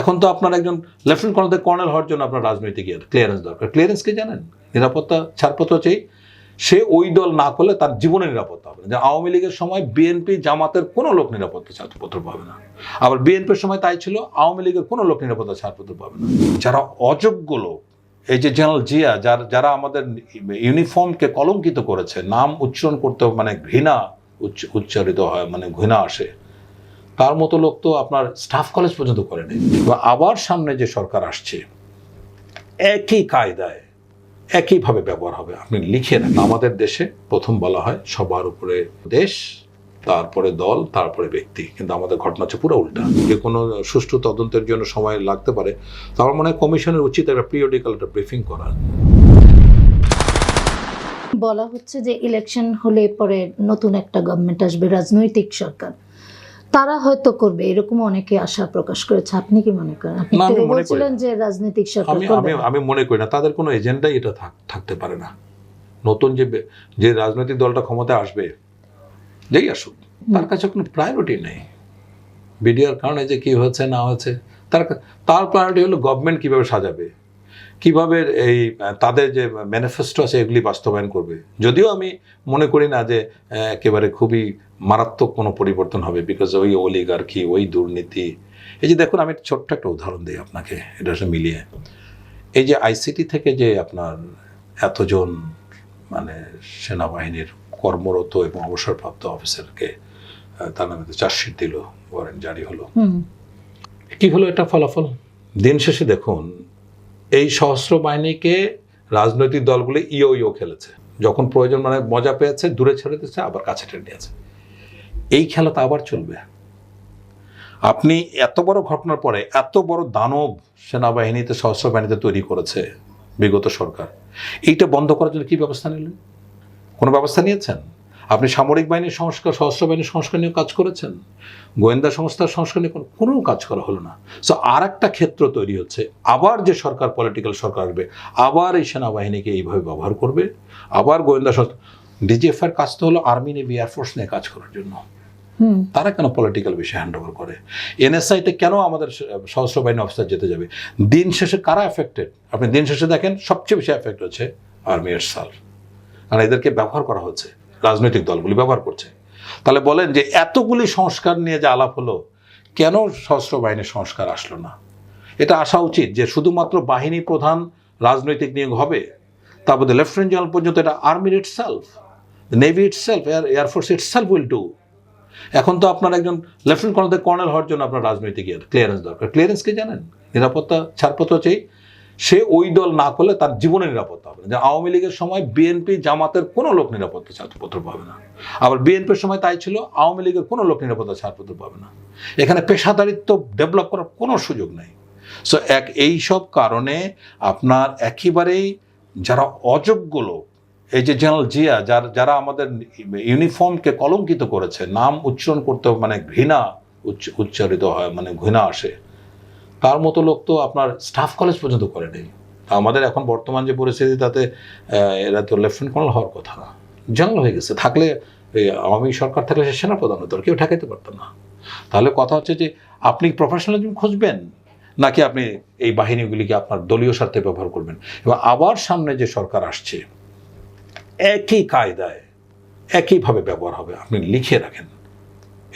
এখন তো আপনার একজন লেফটেন্যান্ট কর্নেল কর্নেল হওয়ার জন্য আপনার রাজনৈতিক ক্লিয়ারেন্স দরকার। ক্লিয়ারেন্স কি জানেন? নিরাপত্তা, ছাড়পত্র চাই সে ওই দল না করলে তার জীবনে নিরাপত্তা হবে না। যে আওয়ামী লীগের সময় বিএনপি জামাতের কোনো লোক নিরাপত্তা ছাড়পত্র পাবে না। আবার বিএনপির সময় তাই ছিল, আওয়ামী লীগের কোনো লোক নিরাপত্তা ছাড়পত্র পাবে না। যারা অযোগ্য লোক, এই যে জেনারেল জিয়া, যার, যারা আমাদের ইউনিফর্মকে কলঙ্কিত করেছে, নাম উচ্চারণ করতে মানে ঘৃণা উচ্চারিত হয় মানে ঘৃণা আসে। তার মতো লোক তো আপনার স্টাফ কলেজ পর্যন্ত করেনি তো আবার সামনে যে সরকার আসছে, একই কায়দায়, একইভাবে ব্যবহার হবে। আপনি লিখে রাখেন আমাদের দেশে প্রথম বলা হয় সবার উপরে দেশ, তারপরে দল, তারপরে ব্যক্তি। কিন্তু আমাদের ঘটনা হচ্ছে পুরো উল্টা। যে কোনো সুষ্ঠু তদন্তের জন্য সময় লাগতে পারে। তো আমার মনে হয় কমিশনের উচিত একটা পিরিয়ডিক্যাল একটা ব্রিফিং করা। বলা হচ্ছে যে ইলেকশন হলে পরে নতুন একটা গভর্নমেন্ট আসবে, রাজনৈতিক সরকার। তারা হয়তো করবে এরকম অনেকে আশা প্রকাশ করেছে। আপনি কি মনে করেন? আপনি বলছিলেন যে রাজনৈতিক সরকার আমি আমি আমি মনে করি না। তাদের কোনো এজেন্ডাই এটা থাকতে পারে না। নতুন যে যে রাজনৈতিক দলটা ক্ষমতায় আসবে যেই আসুক তার কাছে কোনো প্রায়োরিটি নেই। বিডিআর কারণে যে কি হয়েছে না হয়েছে তার তার প্রায়োরিটি হলো গভর্নমেন্ট কীভাবে সাজাবে। কীভাবে এই তাদের যে ম্যানিফেস্টো আছে এগুলি বাস্তবায়ন করবে? যদিও আমি মনে করি না যে একেবারে খুবই মারাত্মক কোনো পরিবর্তন হবে বিকজ ওই অলিগার্কি ওই দুর্নীতি। এই যে দেখুন আমি ছোট্ট একটা উদাহরণ দিই আপনাকে এটা মিলিয়ে। এই যে আইসিটি থেকে যে আপনার এতজন মানে সেনাবাহিনীর কর্মরত এবং অবসরপ্রাপ্ত অফিসারকে তার নামে চার্জশিট দিল ওয়ারেন্ট জারি হলো। কি হলো এটা ফলাফল? দিন শেষে দেখুন এই সহস্র বাহিনীকে রাজনৈতিক দলগুলি ইও ইও খেলেছে। যখন প্রয়োজন মানে মজা পেয়েছে, দূরে ছেড়ে দিচ্ছে আবার কাছে টেনে নিয়েছে। এই খেলা তো আবার চলবে। আপনি এত বড় ঘটনার পরে এত বড় দানব সেনাবাহিনীতে সহস্র বাহিনীতে তৈরি করেছে বিগত সরকার। এইটা বন্ধ করার জন্য কি ব্যবস্থা নিলেন? কোনো ব্যবস্থা নিয়েছেন? আপনি সামরিক বাহিনীর সংস্কার সশস্ত্র বাহিনীর সংস্কার নিয়ে কাজ করেছেন? গোয়েন্দা সংস্থার সংস্কার নিয়ে কোনো- কাজ করা হলো না। সো আর একটা ক্ষেত্র তৈরি হচ্ছে। আবার যে সরকার পলিটিক্যাল সরকার আসবে আবার এই সেনাবাহিনীকে এইভাবে ব্যবহার করবে। আবার গোয়েন্দা সংস্থা ডিজিএফআর কাজ তো হলো আর্মি নেভি এয়ারফোর্স নিয়ে কাজ করার জন্য। তারা কেন পলিটিক্যাল বিষয়ে হ্যান্ড ওভার করে এনএসআইতে কেন আমাদের সশস্ত্র বাহিনী অফিসার যেতে যাবে? দিন শেষে কারা এফেক্টেড আপনি দিন শেষে দেখেন সবচেয়ে বেশি এফেক্ট হচ্ছে আর্মি এর সাল কারণ এদেরকে ব্যবহার করা হচ্ছে। রাজনৈতিক দলগুলি ব্যবহার করছে। তাহলে বলেন যে এতগুলি সংস্কার নিয়ে যে আলাপ হলো, কেন সশস্ত্র বাহিনীর সংস্কার আসলো না? এটা আসা উচিত যে শুধুমাত্র বাহিনী প্রধান রাজনৈতিক নিয়োগ হবে, তারপরে লেফটেন্যান্ট জেনারেল পর্যন্ত এটা আর্মির itself navy itself air air force itself will do এখন তো আপনার একজন লেফটেন্যান্ট কর্নেল কর্নেল হওয়ার জন্য আপনার রাজনৈতিক ক্লিয়ারেন্স দরকার। ক্লিয়ারেন্স কি জানেন? নিরাপত্তা, ছাড়পত্র চাই সে ওই দল না করলে তার জীবনে নিরাপত্তা হবে না। যে আওয়ামী লীগের সময় বিএনপি জামাতের কোনো লোক নিরাপত্তা ছাড়পত্র পাবে না। আবার বিএনপির সময় তাই ছিল, আওয়ামী লীগের কোনো লোক নিরাপত্তা ছাড়পত্র পাবে না। এখানে পেশাদারিত্ব ডেভেলপ করার কোনো সুযোগ নেই। সো এক এই সব কারণে আপনার একেবারেই যারা অযোগ্য লোক, এই যে জেনারেল জিয়া যার, যারা আমাদের ইউনিফর্মকে কলঙ্কিত করেছে, নাম উচ্চারণ করতে মানে ঘৃণা উচ্চ- উচ্চারিত হয় মানে ঘৃণা আসে তার মতো লোক তো আপনার স্টাফ কলেজ পর্যন্ত করেনি। তা আমাদের এখন বর্তমান যে পরিস্থিতি, তাতে এরা তো লেফটেন্যান্ট কর্নেল হওয়ার কথা। না জেনারেল হয়ে গেছে। থাকলে আওয়ামী সরকার থাকলে সে সেনাপ্রধান হতো কেউ ঠেকাইতে পারতো না। তাহলে কথা হচ্ছে যে, আপনি প্রফেশনালিজম খুঁজবেন, নাকি আপনি এই বাহিনীগুলিকে আপনার দলীয় স্বার্থে ব্যবহার করবেন? এবং আবার সামনে যে সরকার আসছে, একই কায়দায়, একইভাবে ব্যবহার হবে। আপনি লিখে রাখেন।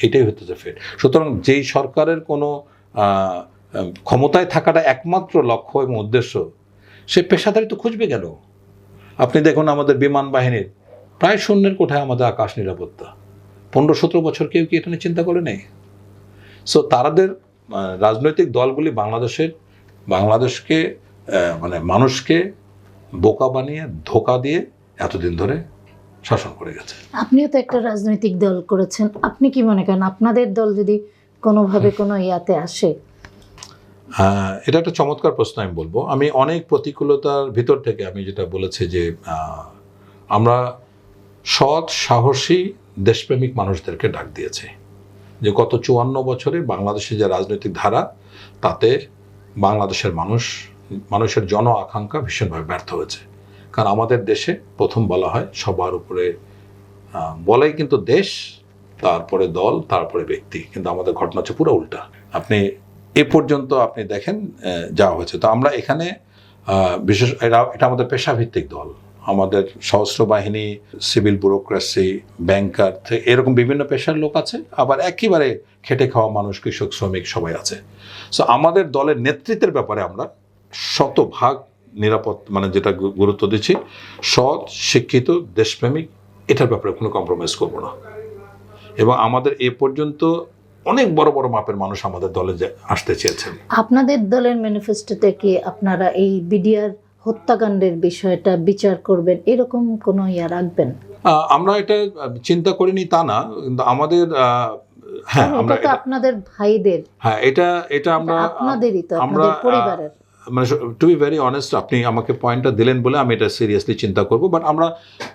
এটাই হচ্ছে ফেট সুতরাং যেই সরকারের কোনো ক্ষমতায় থাকাটা একমাত্র লক্ষ্য এবং উদ্দেশ্য। সে পেশাদারি তো খুঁজবে কেন? আপনি দেখুন আমাদের বিমান বাহিনীর প্রায় শূন্যের কোঠায় আমাদের আকাশ নিরাপত্তা। পনেরো সতেরো বছর কেউ কি এটা নিয়ে চিন্তা করে নেই? সো তারাদের রাজনৈতিক দলগুলি বাংলাদেশের বাংলাদেশকে মানে মানুষকে বোকা বানিয়ে ধোকা দিয়ে এতদিন ধরে শাসন করে গেছে। আপনিও তো একটা রাজনৈতিক দল করেছেন। আপনি কি মনে করেন আপনাদের দল যদি কোনোভাবে কোনো ইয়াতে আসে এটা একটা চমৎকার প্রশ্ন আমি বলব। আমি অনেক প্রতিকূলতার ভিতর থেকে আমি যেটা বলেছি যে আমরা সৎ, সাহসী, দেশপ্রেমিক মানুষদেরকে ডাক দিয়েছি। যে গত চুয়ান্ন বছরে বাংলাদেশের যে রাজনৈতিক ধারা, তাতে বাংলাদেশের মানুষ, মানুষের জন আকাঙ্ক্ষা ভীষণভাবে ব্যর্থ হয়েছে। কারণ আমাদের দেশে প্রথম বলা হয় সবার উপরে বলাই কিন্তু দেশ, তারপরে দল, তারপরে ব্যক্তি। কিন্তু আমাদের ঘটনা হচ্ছে পুরো উল্টা। আপনি এ পর্যন্ত আপনি দেখেন যাওয়া হয়েছে। তো আমরা এখানে বিশেষ এটা এটা আমাদের পেশাভিত্তিক দল। আমাদের সশস্ত্র বাহিনী, সিভিল ব্যুরোক্রেসি, ব্যাংকার এরকম বিভিন্ন পেশার লোক আছে। আবার একেবারে খেটে খাওয়া মানুষ, কৃষক, শ্রমিক সবাই আছে। সো আমাদের দলের নেতৃত্বের ব্যাপারে আমরা শতভাগ নিরাপদ মানে যেটা গুরুত্ব দিচ্ছি, সৎ, শিক্ষিত, দেশপ্রেমিক, এটার ব্যাপারে কোনো কম্প্রোমাইজ করব না। এবং আমাদের এ পর্যন্ত অনেক বড় বড় মাপের মানুষ আমাদের দলে আসতে চেয়েছেন। আপনাদের দলের ম্যানিফেস্টোতে কি আপনারা এই বিডিআর হত্যাকাণ্ডের বিষয়টা বিচার করবেন? এরকম কোনো ইয়া রাখবেন? আমরা এটা চিন্তা করিনি তা না কিন্তু আমাদের হ্যাঁ আমরা আপনাদের ভাইদের। হ্যাঁ এটা এটা আমরা আপনাদেরই তো আমরা, পরিবারের। মানে টু বি ভেরি অনেস্ট আপনি আমাকে পয়েন্টটা দিলেন বলে আমি এটা সিরিয়াসলি চিন্তা করব বাট আমরা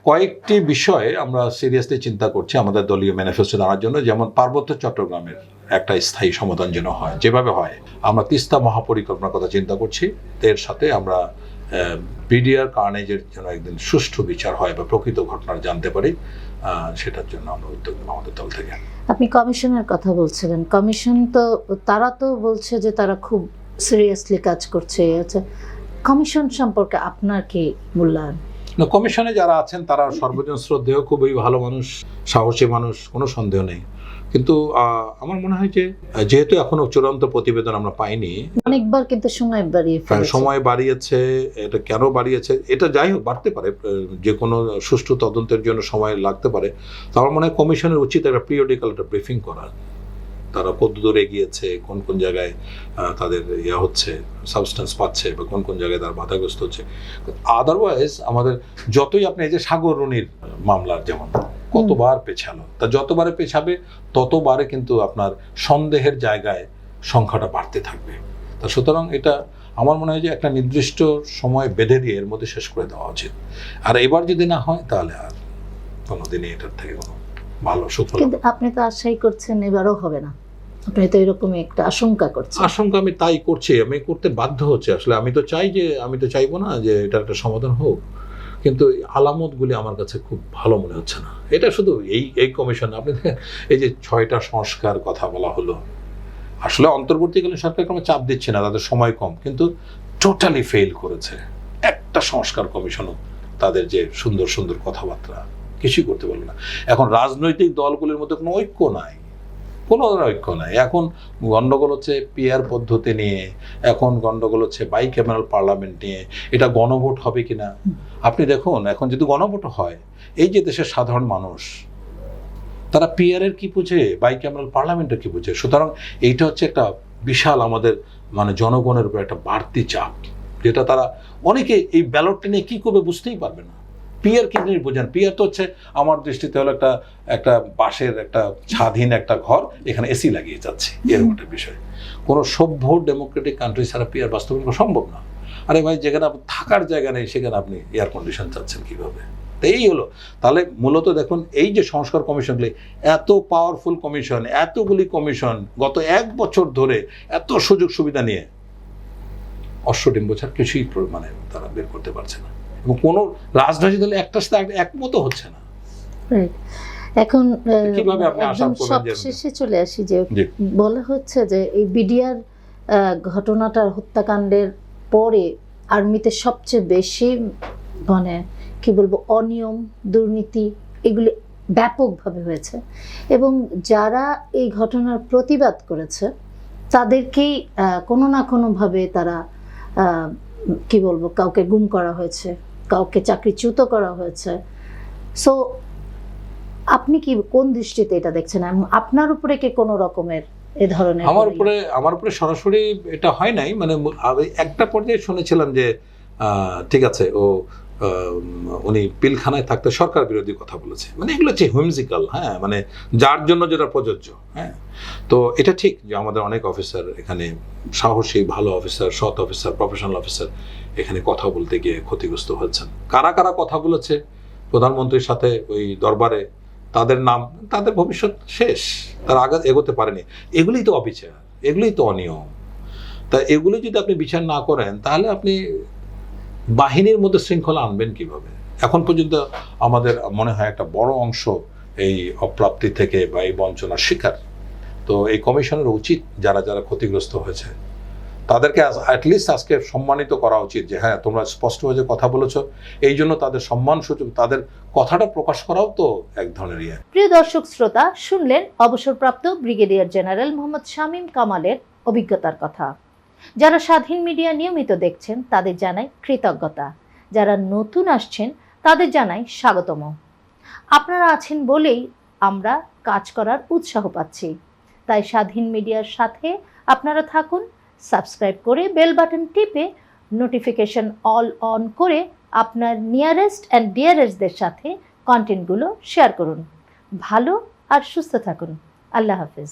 কয়েকটি বিষয়ে আমরা সিরিয়াসলি চিন্তা করছি আমাদের দলীয় ম্যানিফেস্টো আনার জন্য, যেমন পার্বত্য চট্টগ্রামের একটা স্থায়ী সমাধান যেন হয়, যেভাবে হয়। আমরা তিস্তা মহাপরিকল্পনার কথা চিন্তা করছি, এর সাথে আমরা বিডিআর কার্নেজের যেন একদিন সুষ্ঠু বিচার হয় বা প্রকৃত ঘটনা জানতে পারি সেটার জন্য আমরা উদ্যোগ নেব আমাদের দল থেকে। আপনি কমিশনের কথা বলছিলেন। কমিশন তো, তারা তো বলছে যে তারা খুব সিরিয়াসলি কাজ করছে আচ্ছা কমিশন সম্পর্কে আপনার কি মূল্যায়ন? কমিশনে যারা আছেন তারা সর্বজন শ্রদ্ধেয় খুবই ভালো মানুষ সাহসী মানুষ কোনো সন্দেহ নেই। কিন্তু আমার মনে হয় যে যেহেতু এখনও চূড়ান্ত প্রতিবেদন আমরা পাইনি অনেকবার কিন্তু সময় বাড়িয়ে হ্যাঁ, সময় বাড়িয়েছে এটা কেন বাড়িয়েছে এটা যাই হোক বাড়তে পারে যে কোনো সুষ্ঠু তদন্তের জন্য সময় লাগতে পারে। তো আমার মনে হয় কমিশনের উচিত একটা পিরিয়ডিক্যাল একটা ব্রিফিং করা। তারা কত দূর এগিয়েছে, কোন কোন জায়গায় তাদের ইয়ে হচ্ছে সাবস্টেন্স পাচ্ছে বা কোন কোন জায়গায় তারা বাধাগ্রস্ত হচ্ছে। আদারওয়াইজ আমাদের যতই আপনি এই যে সাগর রুনির মামলার যেমন, কতবার পেছালো, তা যতবারে পেছাবে, ততবারে কিন্তু আপনার সন্দেহের জায়গায় সংখ্যাটা বাড়তে থাকবে। তা সুতরাং এটা আমার মনে হয় যে একটা নির্দিষ্ট সময় বেঁধে দিয়ে এর মধ্যে শেষ করে দেওয়া উচিত। আর এবার যদি না হয়, তাহলে আর কোনোদিনই এটার থেকে কোনো ভালো সুফল কিন্তু আপনি তো আশাই করছেন, এবারও হবে না। আপনি তো এরকমই একটা আশঙ্কা করছেন। আশঙ্কা আমি তাই করছি, আমি করতে বাধ্য হচ্ছে। আসলে আমি তো চাই যে, আমি তো চাইব না যে এটার একটা সমাধান হোক। কিন্তু আলামতগুলি আমার কাছে খুব ভালো মনে হচ্ছে না। এটা শুধু এই এই কমিশন, আপনি এই যে ছয়টা সংস্কার কথা বলা হলো। আসলে অন্তর্বর্তীকালীন সরকার কোনো চাপ দিচ্ছে না, তাদের সময় কম, কিন্তু টোটালি ফেল করেছে। একটা সংস্কার কমিশনও তাদের যে সুন্দর সুন্দর কথাবার্তা, কিছুই করতে পারল না। এখন রাজনৈতিক দলগুলির মধ্যে কোনো ঐক্য নাই। কোনো ঐক্য নাই। এখন গন্ডগোল হচ্ছে পিয়ার পদ্ধতি নিয়ে, এখন গন্ডগোল হচ্ছে বাই ক্যামেরাল পার্লামেন্ট নিয়ে, এটা গণভোট হবে কিনা? আপনি দেখুন, এখন যদি গণভোট হয়, এই যে দেশের সাধারণ মানুষ, তারা পিয়ারের কি বুঝে? বাই ক্যামেরাল পার্লামেন্টের কি বুঝে? সুতরাং এইটা হচ্ছে একটা বিশাল আমাদের মানে জনগণের উপর একটা বাড়তি চাপ, যেটা তারা অনেকে এই ব্যালটটা নিয়ে কি করবে বুঝতেই পারবে না। পিয়ার কি জিনিস বোঝেন? পিয়ার তো হচ্ছে আমার দৃষ্টিতে হলো একটা একটা বাঁশের একটা স্বাধীন একটা ঘর এখানে এসি লাগিয়ে যাচ্ছে। এরকম একটা বিষয়। কোনো সভ্য ডেমোক্রেটিক কান্ট্রি ছাড়া পিয়ার বাস্তবায়ন করা সম্ভব না। আরে ভাই যেখানে আপনি থাকার জায়গা নেই সেখানে আপনি এয়ার কন্ডিশন চাচ্ছেন কীভাবে? তো এই হলো। তাহলে মূলত দেখুন এই যে সংস্কার কমিশনগুলি এত পাওয়ারফুল কমিশন এতগুলি কমিশন গত এক বছর ধরে এত সুযোগ সুবিধা নিয়ে অশ্বডিম্ব ছাড়া কিছুই মানে তারা বের করতে পারছে না। কোনো রাজনৈতিক দলে একটার সাথে একমত হচ্ছে না। এখন আহ, কীভাবে আপনি আশা একদম সব শেষে চলে আসি যে। বলা হচ্ছে যে এই বিডিআর ঘটনাটার হত্যাকাণ্ডের পরে আর্মিতে সবচেয়ে বেশি মানে কি বলব অনিয়ম দুর্নীতি এগুলি ব্যাপকভাবে হয়েছে। এবং যারা এই ঘটনার প্রতিবাদ করেছে তাদেরকেই কোনো না কোনোভাবে তারা কি বলব কাউকে গুম করা হয়েছে। কাউকে চাকরিচ্যুত করা হয়েছে। সো আপনি কি কোন দৃষ্টিতে এটা দেখছেন? এবং আপনার উপরে কি কোনো রকমের এ ধরনের আমার উপরে আমার উপরে সরাসরি এটা হয় নাই। মানে আমি একটা পর্যায়ে শুনেছিলাম যে আহ, ঠিক আছে ও উনি পিলখানায় থাকতে সরকার বিরোধী কথা বলেছে। মানে এগুলো হচ্ছে হুইমজিক্যাল হ্যাঁ মানে যার জন্য যেটা প্রযোজ্য হ্যাঁ। তো এটা ঠিক যে আমাদের অনেক অফিসার এখানে, সাহসী, ভালো অফিসার সৎ অফিসার প্রফেশনাল অফিসার এখানে কথা বলতে গিয়ে ক্ষতিগ্রস্ত হয়েছেন কারা কারা কথা বলেছে, প্রধানমন্ত্রীর সাথে ওই দরবারে, তাদের নাম, তাদের ভবিষ্যৎ শেষ, তারা আগে এগোতে পারেনি। এগুলোই তো অবিচার, এগুলোই তো অনিয়ম। তা এগুলো যদি আপনি বিচার না করেন, তাহলে আপনি বাহিনীর মধ্যে শৃঙ্খলা আনবেন কীভাবে? এখন পর্যন্ত আমাদের মনে হয় একটা বড় অংশ এই অপ্রাপ্তি থেকে বা এই বঞ্চনার শিকার। তো এই কমিশনের উচিত যারা যারা ক্ষতিগ্রস্ত হয়েছে, তাদেরকে অ্যাটলিস্ট আজকে সম্মানিত করা উচিত যে হ্যাঁ তোমরা স্পষ্টভাবে যে কথা বলেছ, এই জন্য তাদের সম্মান সূচক তাদের কথাটা প্রকাশ করাও তো এক ধরনের ইয়ে। প্রিয় দর্শক শ্রোতা, শুনলেন অবসরপ্রাপ্ত ব্রিগেডিয়ার জেনারেল মোহাম্মদ শামীম কামালের অভিজ্ঞতার কথা। যারা স্বাধীন মিডিয়া নিয়মিত দেখছেন, তাদের জানাই কৃতজ্ঞতা। যারা নতুন আসছেন, তাদের জানাই স্বাগতম। আপনারা আছেন বলেই আমরা কাজ করার উৎসাহ পাচ্ছি। তাই স্বাধীন মিডিয়ার সাথে আপনারা থাকুন, সাবস্ক্রাইব করে বেল বাটন টিপে নোটিফিকেশন অল অন করে আপনার নিয়ারেস্ট অ্যান্ড ডিয়ারেস্টদের সাথে কন্টেন্টগুলো শেয়ার করুন। ভালো আর সুস্থ থাকুন। আল্লাহ হাফিজ।